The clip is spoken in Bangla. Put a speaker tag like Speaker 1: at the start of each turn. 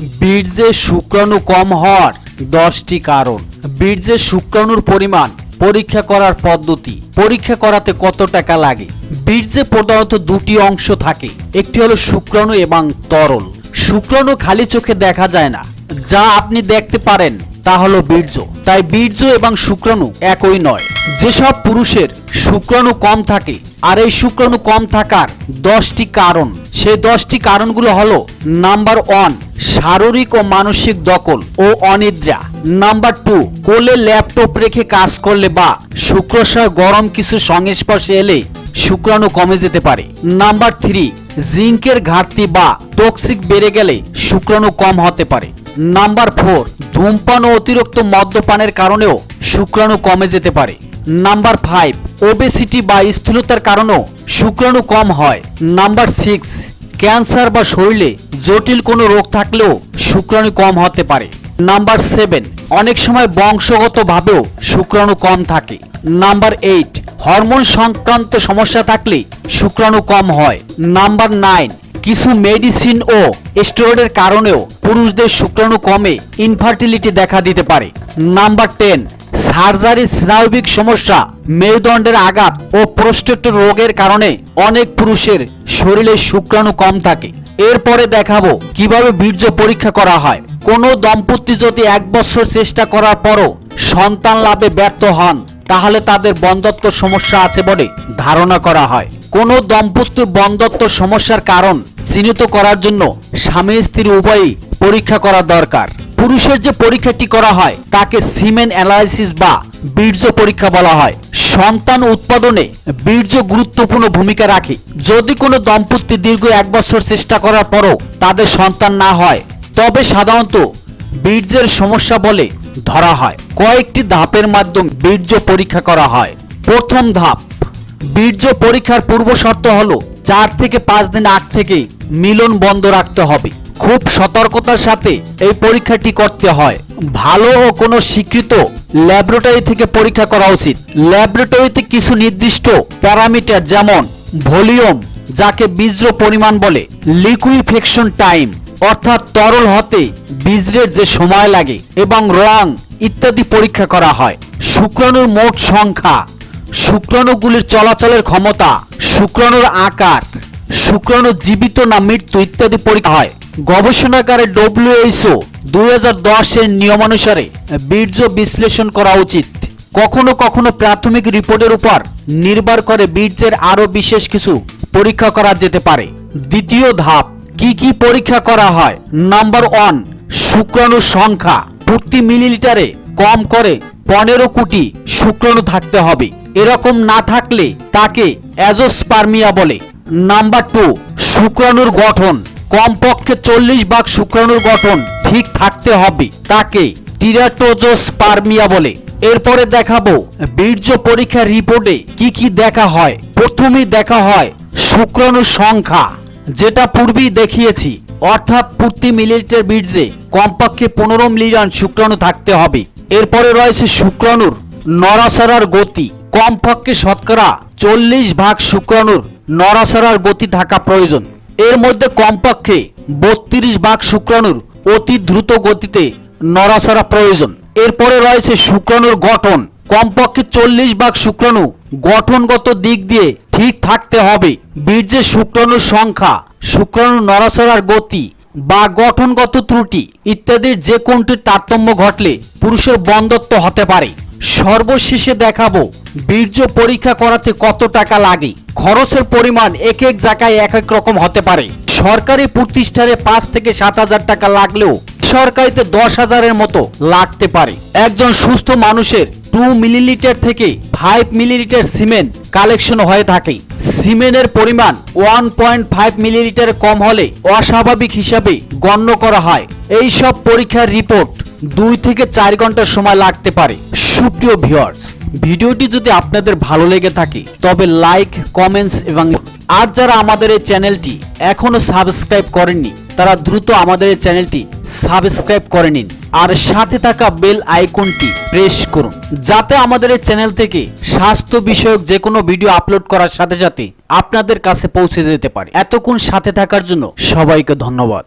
Speaker 1: বীর্যে শুক্রাণু কম হওয়ার দশটি কারণ। বীর্যে শুক্রাণুর পরিমাণ পরীক্ষা করার পদ্ধতি। পরীক্ষা করাতে কত টাকা লাগে? বীর্যে প্রধানত দুটি অংশ থাকে। একটি হলো শুক্রাণু এবং তরল। শুক্রাণু খালি চোখে দেখা যায় না। যা আপনি দেখতে পারেন তা হলো বীর্য। তাই বীর্য এবং শুক্রাণু একই নয়। যেসব পুরুষের শুক্রাণু কম থাকে আর এই শুক্রাণু কম থাকার দশটি কারণ, সেই দশটি কারণগুলো হলো নাম্বার ওয়ান শারীরিক ও মানসিক দখল ও অনিদ্রা। নাম্বার টু, কোলে ল্যাপটপ রেখে কাজ করলে বা শুক্রশয় গরম কিছু সংস্পর্শে এলে শুক্রাণু কমে যেতে পারে। নাম্বার থ্রি, জিঙ্কের ঘাটতি বা টক্সিক বেড়ে গেলে শুক্রাণু কম হতে পারে। নাম্বার ফোর, ধূমপান ও অতিরিক্ত মদ্যপানের কারণেও শুক্রাণু কমে যেতে পারে। নাম্বার ফাইভ, ওবেসিটি বা স্থূলতার কারণেও শুক্রাণু কম হয়। নাম্বার সিক্স ক্যান্সার বা শরীরে জটিল কোনো রোগ থাকলেও শুক্রাণু কম হতে পারে। নাম্বার সেভেন, অনেক সময় বংশগতভাবেও শুক্রাণু কম থাকে। নাম্বার এইট, হরমোন সংক্রান্ত সমস্যা থাকলে শুক্রাণু কম হয়। নাম্বার নাইন, কিছু মেডিসিন ও স্টেরয়েডের কারণেও পুরুষদের শুক্রাণু কমে ইনফার্টিলিটি দেখা দিতে পারে। নাম্বার টেন সার্জারি, স্নায়বিক সমস্যা, মেরুদণ্ডের আঘাত ও প্রোস্টেট রোগের কারণে অনেক পুরুষের শরীরে শুক্রাণু কম থাকে। এরপরে দেখাবো কীভাবে বীর্য পরীক্ষা করা হয়। কোনো দম্পতি যদি এক বছর চেষ্টা করার পরও সন্তান লাভে ব্যর্থ হন, তাহলে তাদের বন্ধত্ব সমস্যা আছে বলে ধারণা করা হয়। কোনো দম্পতির বন্ধত্ব সমস্যার কারণ চিহ্নিত করার জন্য স্বামী স্ত্রী উভয়ই পরীক্ষা করা দরকার। পুরুষের যে পরীক্ষাটি করা হয়, তাকে সিমেন অ্যানালাইসিস বা বীর্য পরীক্ষা বলা হয়। সন্তান উৎপাদনে বীর্য গুরুত্বপূর্ণ ভূমিকা রাখে। যদি কোনো দম্পতি দীর্ঘ এক বছর চেষ্টা করার পরও তাদের সন্তান না হয়, তবে সাধারণত বীর্যের সমস্যা বলে ধরা হয়। কয়েকটি ধাপের মাধ্যমে বীর্য পরীক্ষা করা হয়। প্রথম ধাপ, বীর্য পরীক্ষার পূর্ব শর্ত হলো চার থেকে পাঁচ দিন আগ থেকে মিলন বন্ধ রাখতে হবে। খুব সতর্কতার সাথে এই পরীক্ষাটি করতে হয়। ভালো ও কোনো স্বীকৃত ল্যাবরেটরি থেকে পরীক্ষা করা উচিত। ল্যাবরেটরিতে কিছু নির্দিষ্ট প্যারামিটার যেমন ভলিউম, যাকে বীর্য পরিমাণ বলে লিকুইফেকশন টাইম, অর্থাৎ তরল হতে বীজের যে সময় লাগে, এবং রং ইত্যাদি পরীক্ষা করা হয়। শুক্রাণুর মোট সংখ্যা, শুক্রাণুগুলির চলাচলের ক্ষমতা, শুক্রাণুর আকার শুক্রাণু জীবিত না মৃত্যু ইত্যাদি পরীক্ষা হয়। গবেষণাগারে ডব্লিউএইচও দুই হাজার দশের নিয়মানুসারে বীর্য বিশ্লেষণ করা উচিত। কখনো কখনো প্রাথমিক রিপোর্টের উপর নির্ভর করে বীর্যের আরও বিশেষ কিছু পরীক্ষা করা যেতে পারে। দ্বিতীয় ধাপ, কি কি পরীক্ষা করা হয়? নাম্বার ওয়ান, শুক্রাণুর সংখ্যা। প্রতি মিলিলিটারে কম করে পনেরো কোটি শুক্রাণু থাকতে হবে। এরকম না থাকলে তাকে অ্যাজোস্পার্মিয়া বলে। নাম্বার টু, শুক্রাণুর গঠন। কমপক্ষে চল্লিশ ভাগ শুক্রাণুর গঠন ঠিক থাকতে হবে তাকে টিরাটোজোস্পার্মিয়া বলে। এরপরে দেখাবো বীর্য পরীক্ষার রিপোর্টে কি কি দেখা হয়। প্রথমে দেখা হয় শুক্রাণুর সংখ্যা, যেটা পূর্বেই দেখিয়েছি। অর্থাৎ প্রতি মিলিলিটার বীর্যে কমপক্ষে পনেরো মিলিয়ন শুক্রাণু থাকতে হবে। এরপরে রয়েছে শুক্রাণুর নড়াচড়ার গতি। কমপক্ষে শতকরা চল্লিশ ভাগ শুক্রাণুর নড়াচড়ার গতি থাকা প্রয়োজন। এর মধ্যে কমপক্ষে বত্রিশ ভাগ শুক্রাণুর অতি দ্রুত গতিতে নড়াচড়া প্রয়োজন। এরপরে রয়েছে শুক্রাণুর গঠন। কমপক্ষে চল্লিশ ভাগ শুক্রাণু গঠনগত দিক দিয়ে ঠিক থাকতে হবে। বীর্যের শুক্রাণুর সংখ্যা শুক্রাণু নড়াচড়ার গতি বা গঠনগত ত্রুটি ইত্যাদির যে কোনটির তারতম্য ঘটলে পুরুষের বন্ধত্ব হতে পারে। সর্বশেষে দেখাবো, বীর্য পরীক্ষা করাতে কত টাকা লাগে। খরচের পরিমাণ এক এক জায়গায় এক এক রকম হতে পারে। সরকারি প্রতিষ্ঠানে পাঁচ থেকে সাত হাজার টাকা লাগলেও সরকারিতে দশ হাজারের মতো লাগতে পারে। একজন সুস্থ মানুষের টু মিলিলিটার থেকে ফাইভ মিলিলিটার সিমেন্ট কালেকশন হয়ে থাকে। সিমেনের পরিমাণ ওয়ান পয়েন্ট ফাইভ মিলিলিটার কম হলে অস্বাভাবিক হিসাবে গণ্য করা হয়। এই সব পরীক্ষার রিপোর্ট দুই থেকে চার ঘণ্টা সময় লাগতে পারে। সুপ্রিয় ভিউয়ার্স ভিডিওটি যদি আপনাদের ভালো লেগে থাকে, তবে লাইক কমেন্টস এবং আর যারা আমাদের এই চ্যানেলটি এখনও সাবস্ক্রাইব করেননি, তারা দ্রুত আমাদের এই চ্যানেলটি সাবস্ক্রাইব করে নিন। আর সাথে থাকা বেল আইকনটি প্রেস করুন, যাতে আমাদের এই চ্যানেল থেকে স্বাস্থ্য বিষয়ক যে কোনো ভিডিও আপলোড করার সাথে সাথে আপনাদের কাছে পৌঁছে যেতে পারে। এতক্ষণ সাথে থাকার জন্য সবাইকে ধন্যবাদ।